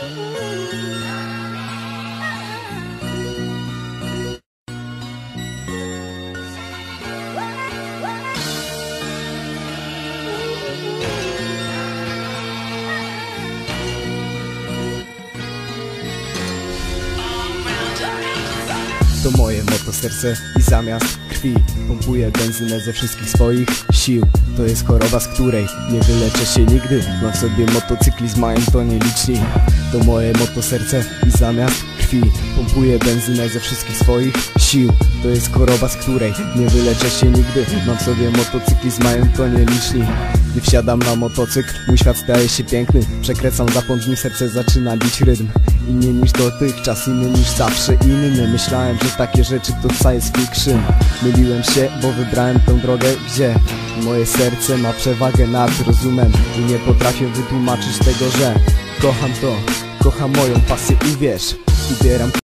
To moje moto serce i zamiast krwi. Pompuję benzynę ze wszystkich swoich sił. To jest choroba, z której nie wyleczę się nigdy. Mam w sobie motocyklizm, mają to nieliczni. To moje moto serce i zamiast krwi. Pompuję benzynę ze wszystkich swoich sił. To jest choroba, z której nie wyleczę się nigdy. Mam w sobie motocyklizm, mają to nieliczni gdy wsiadam na motocykl, mój świat staje się piękny. Przekręcam zapąd, nim serce zaczyna bić rytm. Inny niż dotychczas, inny niż zawsze inny. Myślałem, że takie rzeczy to science fiction. Myliłem się, bo wybrałem tę drogę, gdzie? Moje serce ma przewagę nad rozumem. I nie potrafię wytłumaczyć tego, że Kocham to, kocham moją pasję, uwierz Ubieram